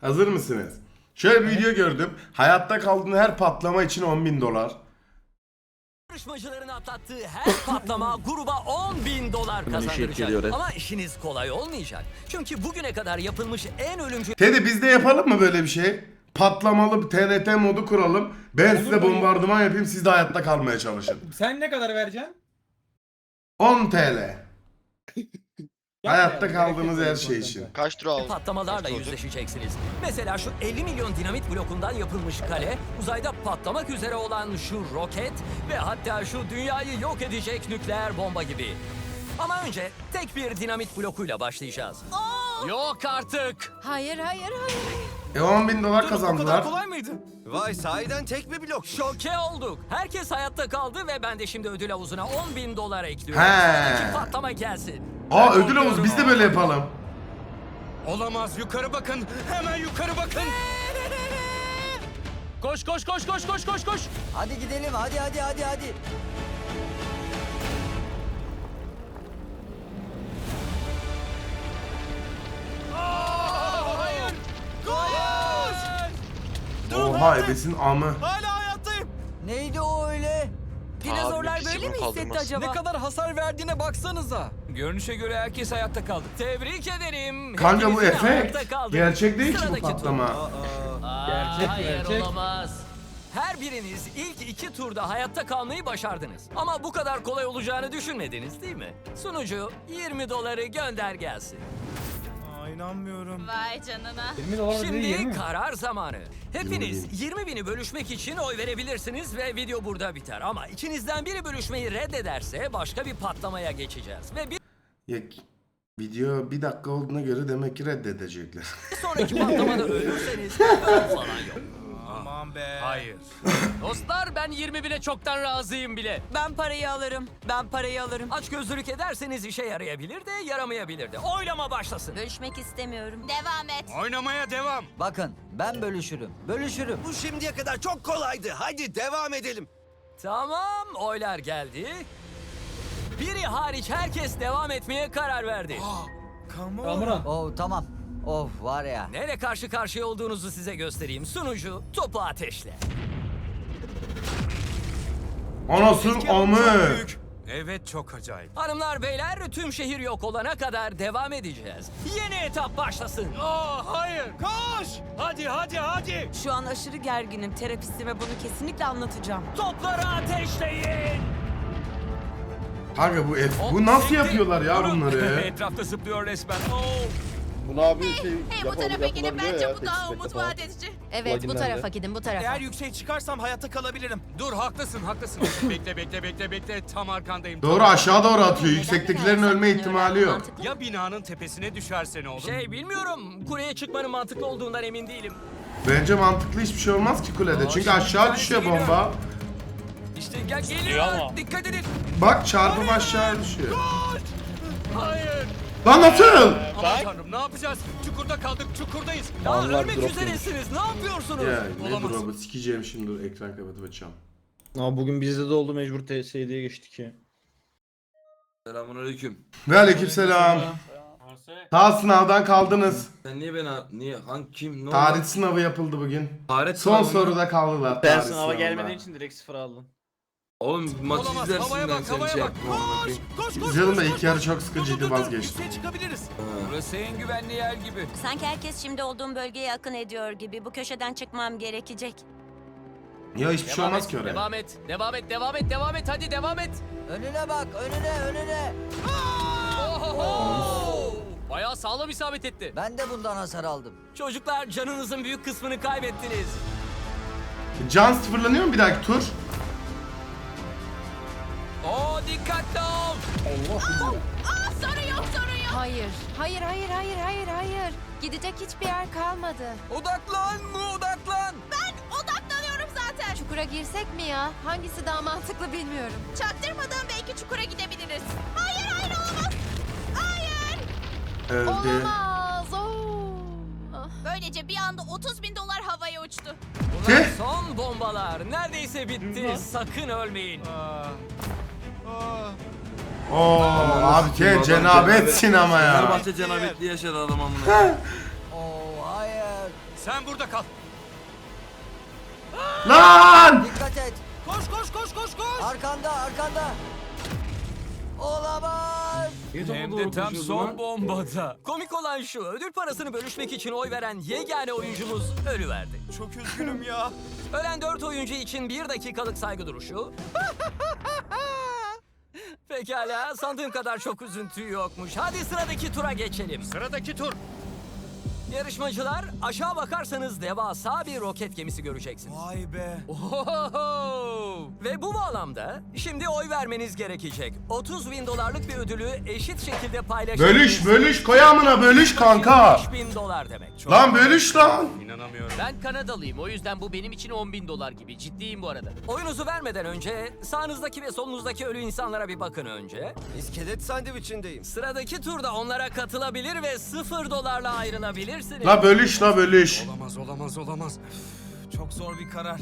Hazır mısınız? Şöyle bir video gördüm. Hayatta kaldığın her patlama için 10 bin dolar. Yarışmacıların atlattığı her patlama gruba 10 bin dolar kazandıracak. Ama işiniz kolay olmayacak. Çünkü bugüne kadar yapılmış en ölümcül Teddy biz de yapalım mı böyle bir şey? Patlamalı TNT modu kuralım. Ben size bombardıman yapayım siz de hayatta kalmaya çalışın. Sen ne kadar vereceksin? 10 TL. Hayatta kaldığınız her şey için. Kaç tur aldın? patlamalarla yüzleşeceksiniz. Mesela şu 50 milyon dinamit blokundan yapılmış kale, uzayda patlamak üzere olan şu roket ve hatta şu dünyayı yok edecek nükleer bomba gibi. Ama önce tek bir dinamit blokuyla başlayacağız. Yok artık. Hayır hayır hayır. E 10 bin dolar kazandılar. mıydı? Vay sahiden tek bir blok. Şoke olduk. Herkes hayatta kaldı ve ben de şimdi ödül havuzuna 10 bin dolar ekliyorum. He. Patlama gelsin. Aa ödül havuzu biz de böyle yapalım. Olamaz yukarı bakın. Hemen yukarı bakın. Koş koş koş koş koş koş koş. Hadi gidelim hadi hadi hadi hadi. Oha ebesin amı. Hala hayattayım. Neydi o öyle? Dinozorlar bir böyle mi hissetti acaba? Ne kadar hasar verdiğine baksanıza. Görünüşe göre herkes hayatta kaldı. Tebrik ederim. Kanka bu efekt. hayatta. Gerçek değil ki bu Sıradaki tur. patlama. Aa, Gerçek, hayır gerçek. olamaz. Her biriniz ilk iki turda hayatta kalmayı başardınız. Ama bu kadar kolay olacağını düşünmediniz değil mi? Sunucu 20 doları gönder gelsin. Aa, inanmıyorum. Vay canına. 20 dolar değil Şimdi 20 mi? karar zamanı. Hepiniz 20 bini bölüşmek için oy verebilirsiniz ve video burada biter. Ama içinizden biri bölüşmeyi reddederse başka bir patlamaya geçeceğiz. Ve bir Ya, video bir dakika olduğuna göre demek ki reddedecekler. sonraki patlamada ölürseniz falan yok. Aman be. Hayır. Dostlar ben 20 bine çoktan razıyım bile. Ben parayı alırım. Ben parayı alırım. Aç gözlülük ederseniz işe yarayabilir de yaramayabilir de. Oylama başlasın. Bölüşmek istemiyorum. Devam et. Oynamaya devam. Bakın ben bölüşürüm. Bölüşürüm. Bu şimdiye kadar çok kolaydı. Hadi devam edelim. Tamam oylar geldi. Biri hariç herkes devam etmeye karar verdi. Kamuran. Oh tamam. Of var ya. Nereye karşı karşıya olduğunuzu size göstereyim. Sunucu topu ateşle. Anasın amı. Evet çok acayip. Hanımlar beyler tüm şehir yok olana kadar devam edeceğiz. Yeni etap başlasın. Aa hayır. Koş. Hadi hadi hadi. Şu an aşırı gerginim. Terapistime bunu kesinlikle anlatacağım. Topları ateşleyin. Kanka bu et, bu nasıl yapıyorlar ya bunları? Etrafta zıplıyor resmen. Oo. Bunu abi şey Hey bu tarafa gidin bence bu daha umut vaat edici. Evet bu tarafa gidin bu tarafa. Eğer yüksek çıkarsam hayatta kalabilirim. Dur haklısın haklısın. bekle bekle bekle bekle tam arkandayım. Doğru aşağı doğru atıyor. Yüksektekilerin ölme ihtimali yok. Ya binanın tepesine düşerse ne olur? Şey bilmiyorum. Kuleye çıkmanın mantıklı olduğundan emin değilim. Bence mantıklı hiçbir şey olmaz ki kulede. Çünkü aşağı düşüyor bomba. Gel geliyor. Dikkat edin. Bak çarpıp aşağı düşüyor. Hayır. Lan nasıl? Aman tanrım ne yapacağız? Çukurda kaldık çukurdayız. Daha ölmek üzeresiniz. Ne yapıyorsunuz? Ya ne Olamaz. drop'u sikeceğim şimdi dur ekran kapatıp açacağım. Ama bugün bizde de oldu mecbur TSD'ye geçtik ya. Selamünaleyküm. Ve aleykümselam. Ta sınavdan kaldınız. Sen niye beni niye hangi kim ne Tarih sınavı yapıldı bugün. Tarih Son sınavı mı? soruda kaldılar. Ben tarih sınava sınavında. gelmediğin için direkt sıfır aldım. Oğlum maç Olamaz, izlersin havaya ben bak, seni havaya şey bak. amına koyayım. Koş koş. Güzelim de ilk yarı çok sıkıcıydı vazgeçtim. Yükseğe çıkabiliriz. Burası en güvenli yer gibi. Sanki herkes şimdi olduğum bölgeye akın ediyor gibi. Bu köşeden çıkmam gerekecek. Ya hiçbir şey olmaz et, ki oraya. devam et, devam et, devam et, devam et, hadi devam et. Önüne bak önüne önüne. Ohoho! Bayağı sağlam isabet etti. Ben de bundan hasar aldım. Çocuklar canınızın büyük kısmını kaybettiniz. Can sıfırlanıyor mu bir dahaki tur? Oo dikkatli ol. Hayır. Hayır hayır hayır hayır hayır. Gidecek hiçbir yer kalmadı. Odaklan mı odaklan? Odaklanıyorum zaten. Çukura girsek mi ya? Hangisi daha mantıklı bilmiyorum. Çaktırmadan belki çukura gidebiliriz. Hayır hayır olamaz. Hayır. Öldü. Olamaz. Oo. Ah. Böylece bir anda 30 bin dolar havaya uçtu. Bunlar Tüh. son bombalar. Neredeyse bitti. Sakın ölmeyin. Oo abi ke cenabetsin ama ya. Fenerbahçe cenabetli yaşadı adam amına. Oo hayır. Sen burada kal. Lan! Dikkat et. Koş koş koş koş koş. Arkanda arkanda. Olamaz. Hem de tam son bombada. Komik olan şu, ödül parasını bölüşmek için oy veren yegane oyuncumuz ölüverdi. Çok üzgünüm ya. Ölen dört oyuncu için bir dakikalık saygı duruşu. Pekala, sandığım kadar çok üzüntü yokmuş. Hadi sıradaki tura geçelim. Sıradaki tur. Yarışmacılar, aşağı bakarsanız devasa bir roket gemisi göreceksiniz. Vay be. Ohoho! Ve bu bağlamda şimdi oy vermeniz gerekecek. 30 bin dolarlık bir ödülü eşit şekilde paylaşabilirsiniz. Bölüş bölüş koy amına bölüş kanka. 5 bin dolar demek. Lan bölüş lan. İnanamıyorum. Ben Kanadalıyım o yüzden bu benim için 10 bin dolar gibi. Ciddiyim bu arada. Oyunuzu vermeden önce sağınızdaki ve solunuzdaki ölü insanlara bir bakın önce. İskelet sandviçindeyim. Sıradaki turda onlara katılabilir ve 0 dolarla ayrılabilirsiniz. La bölüş la bölüş. Olamaz olamaz olamaz. Çok zor bir karar.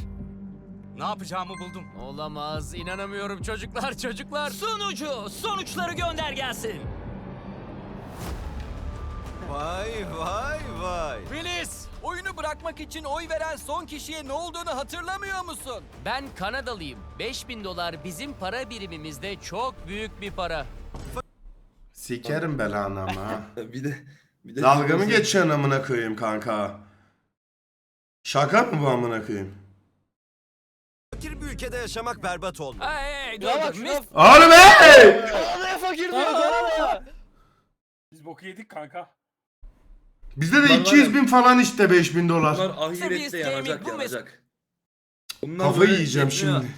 Ne yapacağımı buldum. Olamaz inanamıyorum çocuklar çocuklar. Sunucu sonuçları gönder gelsin. Vay vay vay. Willis oyunu bırakmak için oy veren son kişiye ne olduğunu hatırlamıyor musun? Ben Kanadalıyım. 5 bin dolar bizim para birimimizde çok büyük bir para. Sikerim belanı ama. ha. Bir de bir de Dalga mı geçiyorsun amına koyayım kanka? Şaka mı bu amına koyayım? Fakir bir ülkede yaşamak berbat olmalı. Hey, hey, dur, dur. Mis- Oğlum hey! Biz boku yedik kanka. Bizde de Lan var 200 ya- bin falan işte 5000 dolar. Bunlar Serbest ahirette yanacak gaming bu yanacak. Bunlar Kafayı böyle yiyeceğim yetmiyor. şimdi.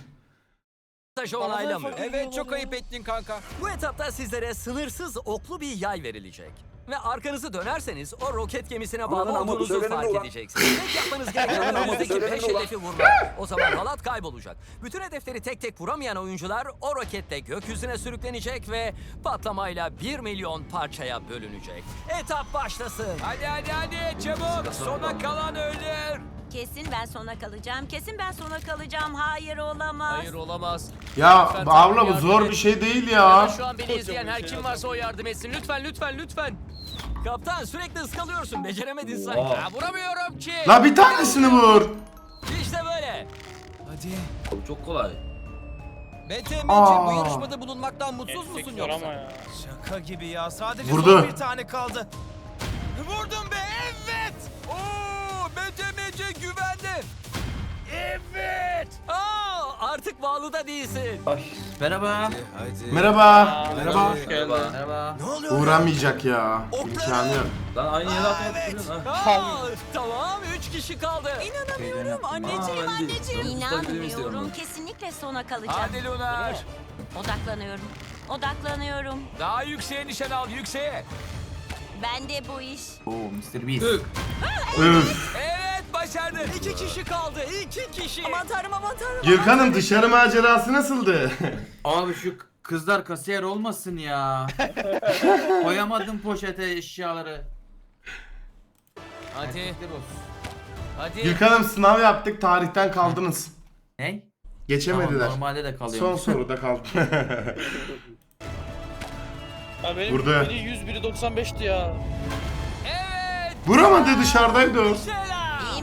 mesajı onaylamıyor. Evet çok ayıp ettin kanka. Bu etapta sizlere sınırsız oklu bir yay verilecek. Ve arkanızı dönerseniz o roket gemisine bağlı olduğunuzu fark edeceksiniz. Tek yapmanız gereken önünüzdeki 5 hedefi vurmak. O zaman halat kaybolacak. Bütün hedefleri tek tek vuramayan oyuncular o roketle gökyüzüne sürüklenecek ve patlamayla 1 milyon parçaya bölünecek. Etap başlasın. Hadi hadi hadi çabuk sona kalan ölür. Kesin ben sona kalacağım. Kesin ben sona kalacağım. Hayır olamaz. Hayır olamaz. Ya Lütfen abla bu yardım zor et. bir şey değil Ya ya. şu an beni izleyen her kim varsa o yardım etsin. Lütfen lütfen lütfen. Kaptan sürekli ıskalıyorsun. Beceremedin sanki. Oha. Ya vuramıyorum ki. La bir tanesini vur. İşte böyle. Hadi. Oğlum Çok kolay. BTMC bu yarışmada bulunmaktan mutsuz musun yoksa? Şaka gibi ya. Sadece Vurdu. son bir tane kaldı. Vurdum be evet. Oo, bağlı da değilsin. Merhaba. Hadi. Merhaba. Merhaba. Merhaba. Merhaba. Ne oluyor? Uğramayacak ya. İmkanı yok. Lan aynı yere atmak ha. Aa, tamam, üç kişi kaldı. İnanamıyorum Aa, anneciğim değil. anneciğim. İnanmıyorum. Kesinlikle sona kalacağım. Hadi Lunar. Odaklanıyorum. Odaklanıyorum. Daha yükseğe nişan al yükseğe. Ben de bu iş. Tık. Üf. Evet başardın. İki kişi kaldı, iki kişi. Aman tanrım aman tanrım. Gürkan'ım dışarı macerası nasıldı? Abi şu kızlar kasiyer olmasın ya. Koyamadım poşete eşyaları. Hadi Erkekler olsun. hadi. Gürkan'ım sınav yaptık tarihten kaldınız. Ne? Tamam, Geçemediler. normalde de kalıyorum. Son soruda kaldı. Ha benim Vurdu. biri 100 biri 95'ti ya. Evet. Vuramadı dışarıdaydı. Selam.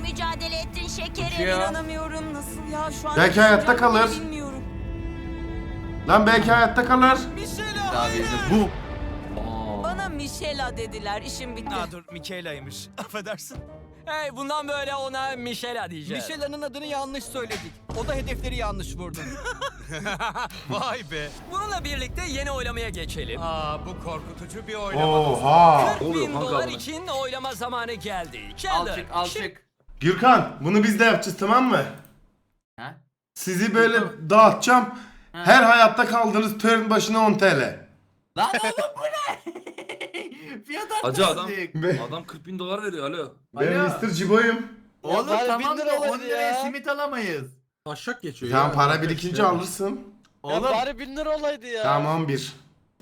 Mücadele ettin şekerim. Ya. İnanamıyorum nasıl ya şu an. Belki hayatta kalır. Bilmiyorum. Lan belki hayatta kalır. Abi Bu. Aa. Bana Michela dediler işim bitti. Aa, dur Mikaela'ymış. Affedersin. Hey, bundan böyle ona Michela diyeceğiz. Michela'nın adını yanlış söyledik. O da hedefleri yanlış vurdu. Vay be. Bununla birlikte yeni oylamaya geçelim. Aa bu korkutucu bir oylama. Oha. 40 oluyor bin kanka dolar için oylama zamanı geldi. Chandler, çık al şimdi- çık. Gürkan bunu biz de yapacağız tamam mı? Ha? Sizi böyle dağıtacağım. Ha. Her hayatta kaldığınız turn başına 10 TL. Lan oğlum bu ne? Fiyat Acı adam. artmıştık. Be- Adam 40 bin dolar veriyor alo. Ben Alo. Mr. Cibo'yum. Oğlum bari tamam bin da lira 10 olaydı liraya ya. simit alamayız. Taşak geçiyor Tamam para birikince alırsın. Ya Oğlum bari 1000 lira olaydı ya. Tamam 11.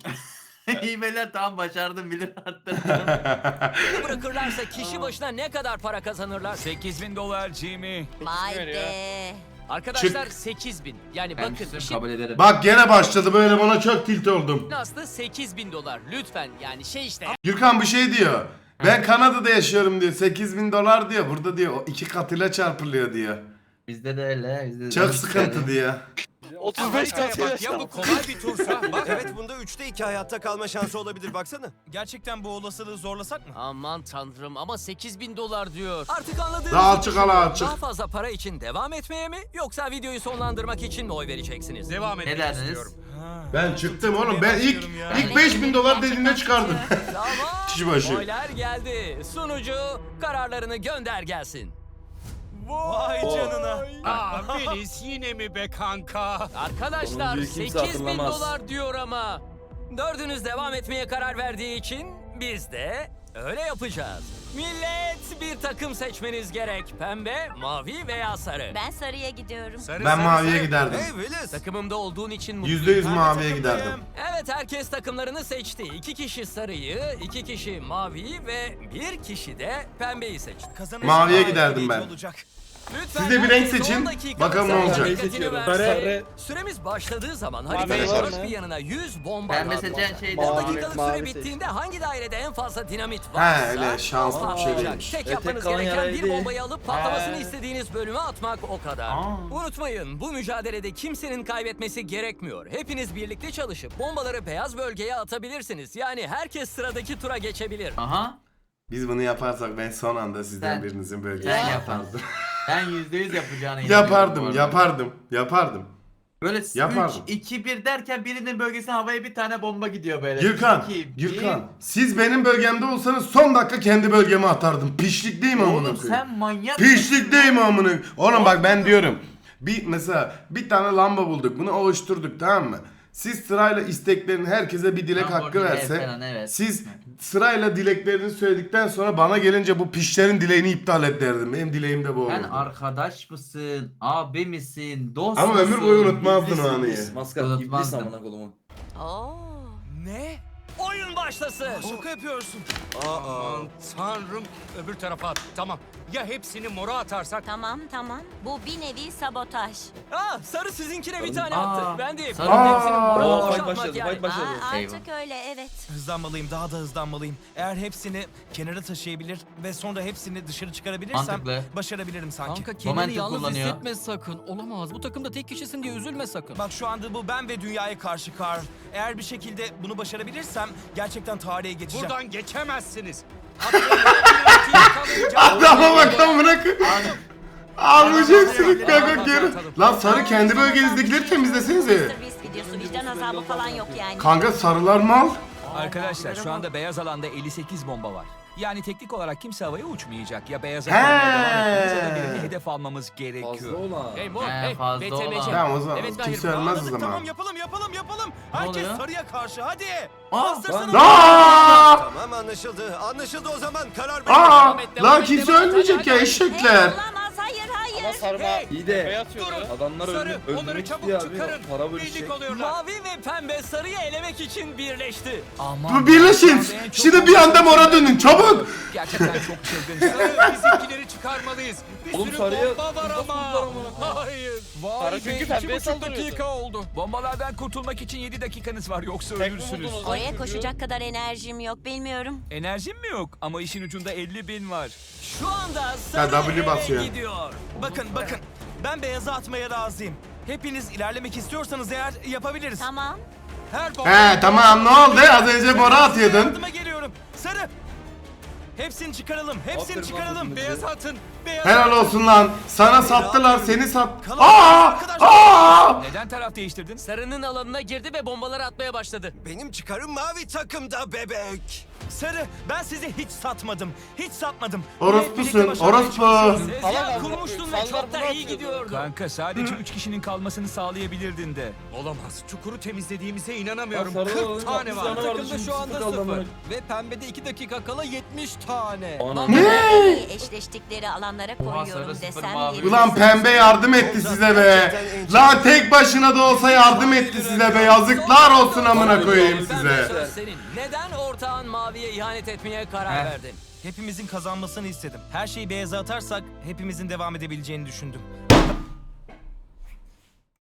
iyi beyler tamam başardım bilir arttırdım. Bunu bırakırlarsa kişi başına ne kadar para kazanırlar? 8000 dolar Jimmy. Vay veriyor. be. Arkadaşlar 8000. Yani ben bakın küstüm, işin kabul ederim. Bak gene başladı böyle bana çok tilt oldum. aslı 8000 dolar. Lütfen yani şey işte. Gürkan bir şey diyor. Ben Kanada'da yaşıyorum diyor. 8 bin dolar diyor. Burada diyor o iki katıyla çarpılıyor diyor. Bizde de öyle. Bizde de Çok sıkıntı diyor. 35 katı Bak ya bu kolay bir tursa. Bak Evet bunda üçte iki hayatta kalma şansı olabilir baksana. Gerçekten bu olasılığı zorlasak mı? Aman tanrım ama 8000 dolar diyor. Artık anladığınız Daha açık, hala açık. Daha fazla para için devam etmeye mi yoksa videoyu sonlandırmak için mi oy vereceksiniz? Devam Ne etmek derdiniz? istiyorum. Ben çıktım oğlum. Ben ilk ilk 5 bin dolar dediğinde çıkardım. Tamam. Kişi başı. Oylar geldi. Sunucu kararlarını gönder gelsin. Vay canına. Aa Melis yine mi be kanka? Arkadaşlar kimse 8000 hatırlamaz. dolar diyor ama. Dördünüz devam etmeye karar verdiği için biz de öyle yapacağız. Millet bir takım seçmeniz gerek. Pembe, mavi veya sarı. Ben sarıya gidiyorum. Sarı, Ben sarı, maviye sarı. giderdim. Hey Willis. Takımımda olduğun için mutluyum. %100 Ben de maviye giderdim. Evet herkes takımlarını seçti. İki kişi sarıyı, iki kişi maviyi ve bir kişi de pembeyi seçti. Kazanırsa Maviye giderdim ben. olacak. Lütfen Siz de bir renk seçin, 10 dakikalık bakalım ne olacak. Sarı. Süremiz başladığı zaman haritanın var dört mı? bir yanına 100 bomba Pembe dağıtılacak. seçen şey de 10 Mavi, dakikalık süre bittiğinde hangi dairede en fazla dinamit varsa He öyle şanslı bir şey patlayacak. değilmiş. Tek yapmanız kalan gereken bir bombayı alıp patlamasını istediğiniz bölüme atmak o kadar. Unutmayın bu mücadelede kimsenin kaybetmesi gerekmiyor. Hepiniz birlikte çalışıp bombaları beyaz bölgeye atabilirsiniz. Yani herkes sıradaki tura geçebilir. Aha. Biz bunu yaparsak ben son anda sizden Sen- birinizin bölgesine yaparsın. yapardım. Ben yüzde yüz yapacağına inanıyorum bu yapardım, arada. yapardım, yapardım. Böyle 3, Yapardım. 2, 1 derken birinin bölgesine havaya bir tane bomba gidiyor böyle. Gürkan, İki, bir. Gürkan. Siz benim bölgemde olsanız son dakika kendi bölgeme atardım. Pişlik değil mi amına Oğlum koyayım? sen manyak Pişlik değil mi amına? Oğlum bak ben diyorum. Bir mesela bir tane lamba bulduk. Bunu oluşturduk tamam mı? Siz sırayla isteklerin herkese bir dilek hakkı Lamborghini verse. falan, evet. Siz sırayla dileklerini söyledikten sonra bana gelince bu pişlerin dileğini iptal et derdim. Benim dileğim de bu olurdu. Sen arkadaş mısın? Abi misin? Dost Ama musun? ömür boyu unutmazdın o anıyı. Maskat iblis Unutmazdım. amına kolumu. Oo. Ne? Oyun başlasın. Şaka yapıyorsun. Aman tanrım. Öbür tarafa at. Tamam. Ya hepsini mora atarsak? Tamam tamam. Bu bir nevi sabotaj. Aa, sarı sizinkine bir tane Aa, attı. Ben de sarı Aa. hepsini bana Oo, boşaltmak fight başladı, yani. fight başladı. Aa, artık öyle evet. Hızlanmalıyım, daha da hızlanmalıyım. Eğer hepsini kenara taşıyabilir ve sonra hepsini dışarı çıkarabilirsem Mantıklı. başarabilirim sanki. Kanka kendini Momentum yalnız kullanıyor. hissetme sakın. Olamaz. Bu takımda tek kişisin diye üzülme sakın. Bak şu anda bu ben ve dünyaya karşı Karl. Eğer bir şekilde bunu başarabilirsem gerçekten tarihe geçeceğim. Buradan geçemezsiniz. Adama bak koyayım. Almış hepsini kanka geri. Lan sarı kendi bölgenizdekileri temizlesenize. Beast videosu vicdan azabı falan yok yani. Kanka sarılar mal. Arkadaşlar şu anda beyaz alanda 58 bomba var. Yani teknik olarak kimse havaya uçmayacak. Ya beyaz He. hedef almamız Fazla olan. Hey Mo, He, hey, fazla BTMC. olan. Tamam o zaman Evet, hayır, kimse ölmez o Anladık, zaman. tamam yapalım yapalım yapalım. Herkes oluyor? sarıya karşı hadi. Aa, Bastırsanız. Aa! Tamam anlaşıldı. Anlaşıldı o zaman karar. Aa! Devam devam Lan kimse devam ölmeyecek ya Hey, eşekler. olamaz hayır hayır. Ama sarma Hey, İyi de ya. adamlar Sarı, öldü, onları öldürmek çabuk istiyor abi. çıkarın. Para bölüşecek. Birlik oluyorlar. Mavi ve pembe sarıyı elemek için birleşti. Bu birleşin. Şimdi bir anda mora dönün çabuk. Gerçekten çok çılgın. Sarı, bizimkileri çıkarmalıyız. Bir Oğlum sürü sarıya bomba var nasıl ama. Hayır. Sarı çünkü pembeye saldırıyordu. oldu. Bombalardan kurtulmak için 7 dakikanız var yoksa Tek zaman Oraya çocuğu? koşacak kadar enerjim yok bilmiyorum. Enerjim mi yok? Ama işin ucunda 50 bin var. Şu anda sarı W ele basıyor. gidiyor. Bakın bakın. Ben beyaza atmaya razıyım. Hepiniz ilerlemek istiyorsanız eğer yapabiliriz. Tamam. Her bomba... He tamam ne oldu? Az önce mora atıyordun. Yardıma geliyorum. Sarı. Hepsini çıkaralım. Hepsini Aferin çıkaralım. Beyaz atın. Beyaz Helal olsun lan. Sana sattılar seni sat. Aa! Aa! Neden taraf değiştirdin? Sarının alanına girdi ve bombaları atmaya başladı. Benim çıkarım mavi takımda bebek. Sarı ben sizi hiç satmadım. Hiç satmadım. Orospusun, orospu. Alan kurmuştun ve çok da iyi gidiyordu. Kanka sadece 3 kişinin kalmasını sağlayabilirdin de. Olamaz. Çukuru temizlediğimize inanamıyorum. sarı 40 olan tane 60 var. tane vardı şimdi sıfır. Ve pembede 2 dakika kala 70 tane. Bombaları eşleştikleri alanlara koyuyorum desem mavi. yeri. Ulan pembe yardım etti size be. Lan tek başına da olsa yardım etti size be. Yazıklar olsun amına koyayım size. Neden ortağın maviye ihanet etmeye karar Heh. verdin? Hepimizin kazanmasını istedim. Her şeyi beyaza atarsak hepimizin devam edebileceğini düşündüm.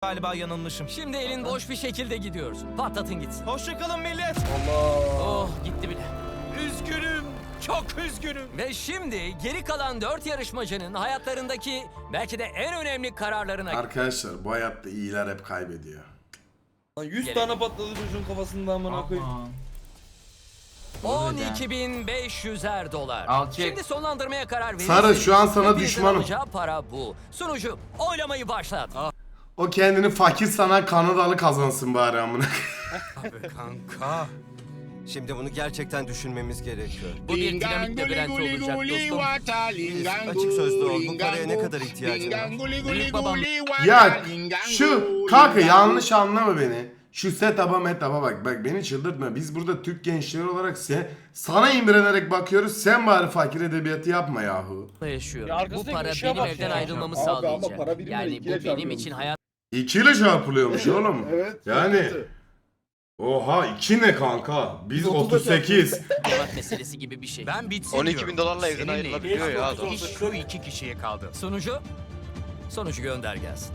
Galiba yanılmışım. Şimdi elin boş bir şekilde gidiyorsun. Patlatın gitsin. Hoşçakalın millet. Allah. Oh gitti bile. Üzgünüm. Çok üzgünüm. Ve şimdi geri kalan 4 yarışmacının hayatlarındaki belki de en önemli kararlarına Arkadaşlar bu hayatta iyiler hep kaybediyor. Lan 100 Gerek tane patladı çocuğun kafasında amına koyayım. Aman. 12.500'er dolar. Al çek. Şimdi sonlandırmaya karar verirsin. Sarı, şu an sana Hepinizin düşmanım. alacağı para bu. Sunucu oylamayı başlat. O kendini fakir sanan Kanadalı kazansın bari amına. Kanka. Şimdi bunu gerçekten düşünmemiz gerekiyor. Bu bir dinamit labirenti olacak dostum. Biz açık sözlü ol. Bu paraya ne kadar ihtiyacın var? Büyük babam ya şu kanka yanlış anlama beni. Şu setup'a metup'a bak. Bak beni çıldırtma. Biz burada Türk gençleri olarak sen, sana imrenerek bakıyoruz. Sen bari fakir edebiyatı yapma yahu. yaşıyorum. Ya Bu arkasındaki para benim bak evden ya. ayrılmamı Abi ama sağlayacak. para Yani bu ikiye benim çarpıyormuş. için hayat İkiyle çarpılıyormuş oğlum. Evet. Yani oha iki ne kanka? Biz 30'da 38. meselesi gibi bir şey. Ben bitsin 12 diyorum. bin dolarla evden Seninle ayrılabiliyor ya adam. İş şu iki kişiye kaldı. Sunucu Sonucu gönder gelsin.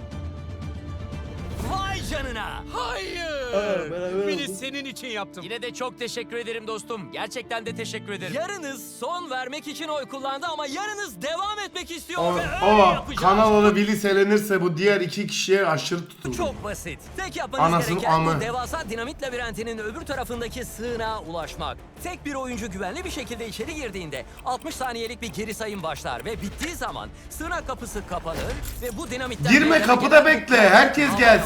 Vay canına. Hayır. Beni senin için yaptım. Yine de çok teşekkür ederim dostum. Gerçekten de teşekkür ederim. Yarınız son vermek için oy kullandı ama yarınız devam etmek istiyor O, ve öyle o yapacağız. Kanadalı Willy selenirse bu diğer iki kişiye aşırı tutulur. Çok basit. Tek yapmanız Anasının gereken amı. bu devasa dinamit labirentinin öbür tarafındaki sığınağa ulaşmak. Tek bir oyuncu güvenli bir şekilde içeri girdiğinde 60 saniyelik bir geri sayım başlar ve bittiği zaman sığınak kapısı kapanır ve bu dinamitten... Girme kapıda bekle. Herkes gelsin.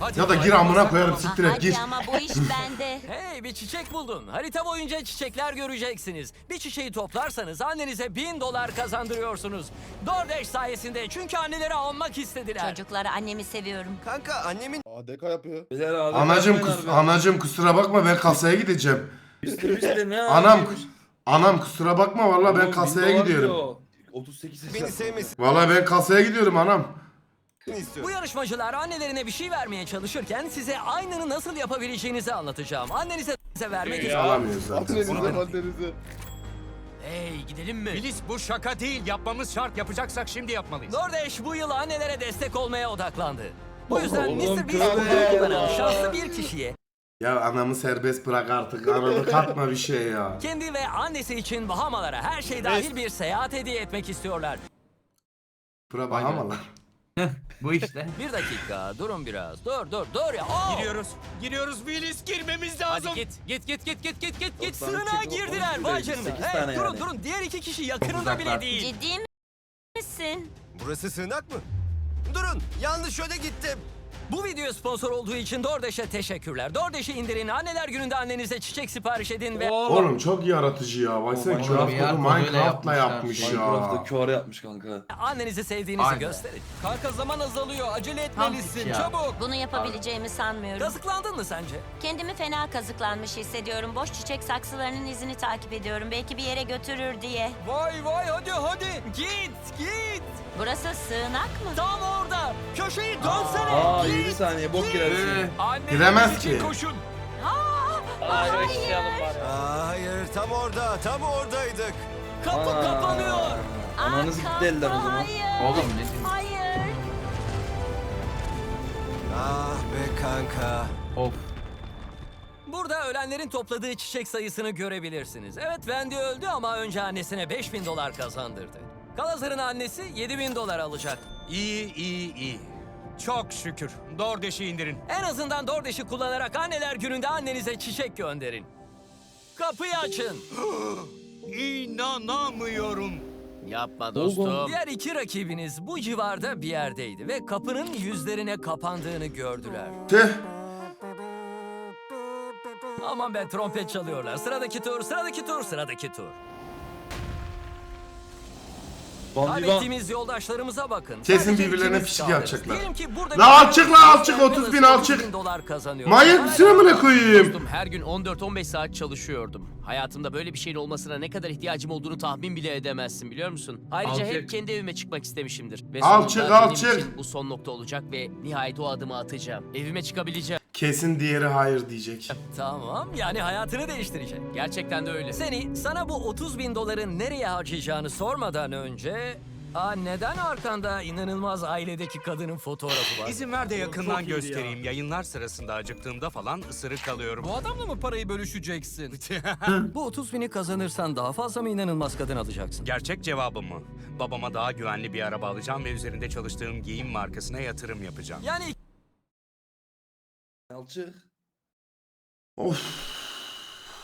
Hadi Ya da gir amına koyarım siktir et gir. ama bu iş bende. Hey bir çiçek buldun. Harita boyunca çiçekler göreceksiniz. Bir çiçeği toplarsanız annenize bin dolar kazandırıyorsunuz. DoorDash sayesinde çünkü anneleri almak istediler. Çocuklar annemi seviyorum. Kanka annemin ADK yapıyor. Anacım, kus- anacım kusura bakma ben kasaya gideceğim. Üstü üstü ne Anam anam kusura bakma vallahi ben Oğlum, kasaya dolar gidiyorum. diyor. 38 beni sevmesini Vallahi ben kasaya gidiyorum anam. Bu istiyorum. yarışmacılar annelerine bir şey vermeye çalışırken size aynını nasıl yapabileceğinizi anlatacağım. Annenize size vermek için. Alamıyoruz zaten. Annenize annenize. Hey gidelim mi? Filiz bu şaka değil. Yapmamız şart. Yapacaksak şimdi yapmalıyız. DoorDash bu yıl annelere destek olmaya odaklandı. Bu yüzden Oğlum, Mr. Beast tövbe kodunu kullanan ya. şanslı bir kişiye Ya anamı serbest bırak artık. Anamı katma bir şey ya. kendi ve annesi için Bahamalara her şey dahil bir seyahat hediye etmek istiyorlar. Bura bakama lan. Bu işte. Bir dakika durun biraz. Dur dur dur ya. Oo! Giriyoruz. Giriyoruz Filiz. Girmemiz lazım. Hadi git git git git git git git git. Sığınağa iki, girdiler vay canına. sekiz Hey, durun yani. durun diğer iki kişi yakınında Uzaklar. bile değil. Ciddi misin? Burası sığınak mı? Durun yanlış yöne gittim. Bu video sponsor olduğu için DoorDash'e teşekkürler. DoorDash'i indirin. Anneler gününde annenize çiçek sipariş edin ve Oğlum çok yaratıcı ya. Baksana koduyla Minecraft'la yapmış Minecraft'ta ya. QR yapmış kanka. annenizi sevdiğinizi Aynen. gösterin. Kanka zaman azalıyor. Acele etmelisin. ya. Çabuk. Bunu yapabileceğimi sanmıyorum. Kazıklandın mı sence? Kendimi fena kazıklanmış hissediyorum. Boş çiçek saksılarının izini takip ediyorum. Belki bir yere götürür diye. Vay vay hadi hadi. Git git. Burası sığınak mı? Tam orada. Köşeyi dönsene. Aa git. 20 saniye bok girersin. Anneniz Giremez için ki. koşun. Aa, hayır tam orada tam oradaydık. Kapı Aa. kapanıyor. Ananız gitti elden o zaman. Hayır. Oğlum ne diyorsun? Hayır. Ah be kanka. Of. Burada ölenlerin topladığı çiçek sayısını görebilirsiniz. Evet Wendy öldü ama önce annesine 5000 dolar kazandırdı. Kalazar'ın annesi 7000 dolar alacak. İyi iyi iyi. Çok şükür. DoorDash'i indirin. En azından DoorDash'i kullanarak anneler gününde annenize çiçek gönderin. Kapıyı açın. İnanamıyorum. Yapma dostum. Diğer iki rakibiniz bu civarda bir yerdeydi ve kapının yüzlerine kapandığını gördüler. Tüh. Aman be trompet çalıyorlar. Sıradaki tur, sıradaki tur, sıradaki tur. Van Divan. Kaybettiğimiz yoldaşlarımıza bakın. Kesin Sadece birbirlerine ikimiz pişik kaldık. yapacaklar. Diyelim ki burada La bir- alçık la alçık, 30 bin alçık. 30 bin dolar kazanıyor. Manyak mısın amına koyayım? Dostum her gün 14-15 saat çalışıyordum. Hayatımda böyle bir şeyin olmasına ne kadar ihtiyacım olduğunu tahmin bile edemezsin biliyor musun? Ayrıca hep Alçak. kendi evime çıkmak istemişimdir. Ve Alçak, sonunda benim alçak. için bu son nokta olacak ve nihayet o adımı atacağım. Evime çıkabileceğim. Kesin diğeri hayır diyecek. Tamam yani hayatını değiştirecek. Gerçekten de öyle. Seni sana bu 30 bin doları nereye harcayacağını sormadan önce Aa, neden arkanda inanılmaz ailedeki kadının fotoğrafı var? İzin ver de yakından göstereyim. Yayınlar sırasında acıktığımda falan ısırık alıyorum. Bu adamla mı parayı bölüşeceksin? Bu 30 bini kazanırsan daha fazla mı inanılmaz kadın alacaksın? Gerçek cevabım mı? Babama daha güvenli bir araba alacağım ve üzerinde çalıştığım giyim markasına yatırım yapacağım. Yani Alçı. Of.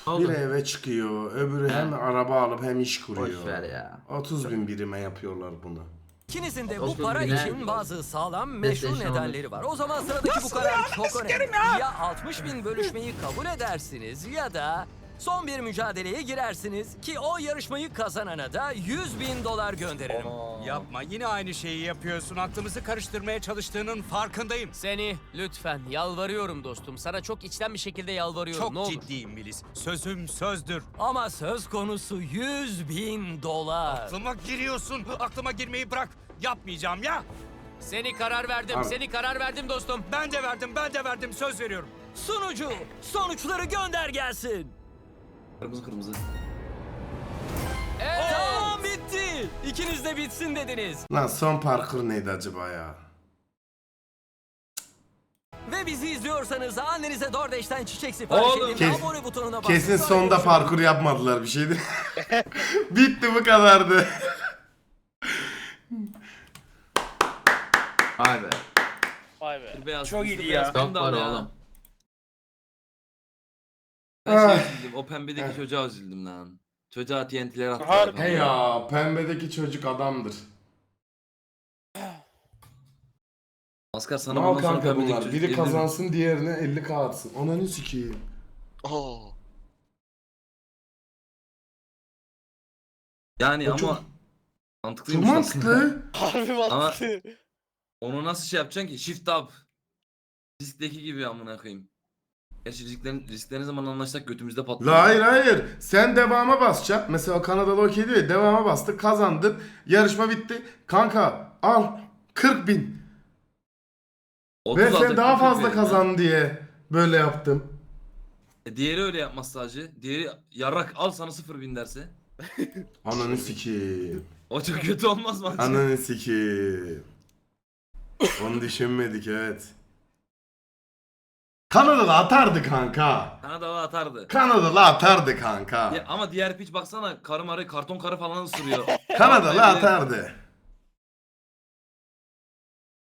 Bir eve çıkıyor, öbürü hem araba alıp hem iş Boş kuruyor. ver ya. 30 bin birime yapıyorlar bunu. ikinizin de bu para için bazı sağlam meşru PlayStation nedenleri var. O zaman sıradaki bu karar çok önemli. Ya 60 bin bölüşmeyi kabul edersiniz ya da son bir mücadeleye girersiniz ki o yarışmayı kazanana da 100 bin dolar gönderirim. Yapma yine aynı şeyi yapıyorsun. Aklımızı karıştırmaya çalıştığının farkındayım. Seni lütfen yalvarıyorum dostum. Sana çok içten bir şekilde yalvarıyorum. Çok ne olur. ciddiyim Melis. Sözüm sözdür. Ama söz konusu 100 bin dolar. Aklıma giriyorsun. Aklıma girmeyi bırak. Yapmayacağım ya. Seni karar verdim. Abi. Seni karar verdim dostum. Ben de verdim, ben de verdim. Söz veriyorum. Sunucu sonuçları gönder gelsin. Kırmızı kırmızı. Evet. Tamam bitti. İkiniz de bitsin dediniz. Lan son parkur neydi acaba ya? Ve bizi izliyorsanız annenize DoorDash'ten çiçek sipariş Oğlum. edin. Kes- abone butonuna basın. Kesin Sonra sonda görüşürüz. parkur yapmadılar bir şeydi. Bitti bu kadardı. Vay be. Vay be. Beyaz, Çok beyaz ya. Çok var ya. oğlum. Ben Ah. şey üzüldüm. O pembedeki çocuğa üzüldüm lan. Çocuğa TNT'ler attı. Harbi. He ya pembedeki çocuk adamdır. Maskar sana Mal bundan sonra kanka pembedeki bunlar. çocuk Biri elli- kazansın diğerine 50k atsın. Ananı sikeyim. Yani O ama çok- mantıklıymış Çok aslında. mantıklı. Harbi mantıklı. Onu nasıl şey yapacaksın ki? Shift up. Riskteki gibi amına koyayım. Gerçi risklerin, risklerin zaman anlaşsak götümüzde patlıyor. La hayır hayır. Sen devama basacaksın. Mesela Kanadalı okey diyor ya. Devama bastık kazandın. Yarışma bitti. Kanka al 40 bin. 30 Ve sen daha 40 fazla kazan diye böyle yaptım. ya. E, diğeri öyle yapmaz sadece. Diğeri yarrak al sana 0 bin derse. Ananı sikeyim. O çok kötü olmaz mı? Ananı sikeyim. Onu düşünmedik evet. Kanadalı atardı kanka. Kanadalı atardı. Kanadalı atardı kanka. Ya, ama diğer piç baksana karı marı karton karı falan ısırıyor. Kanadalı atardı.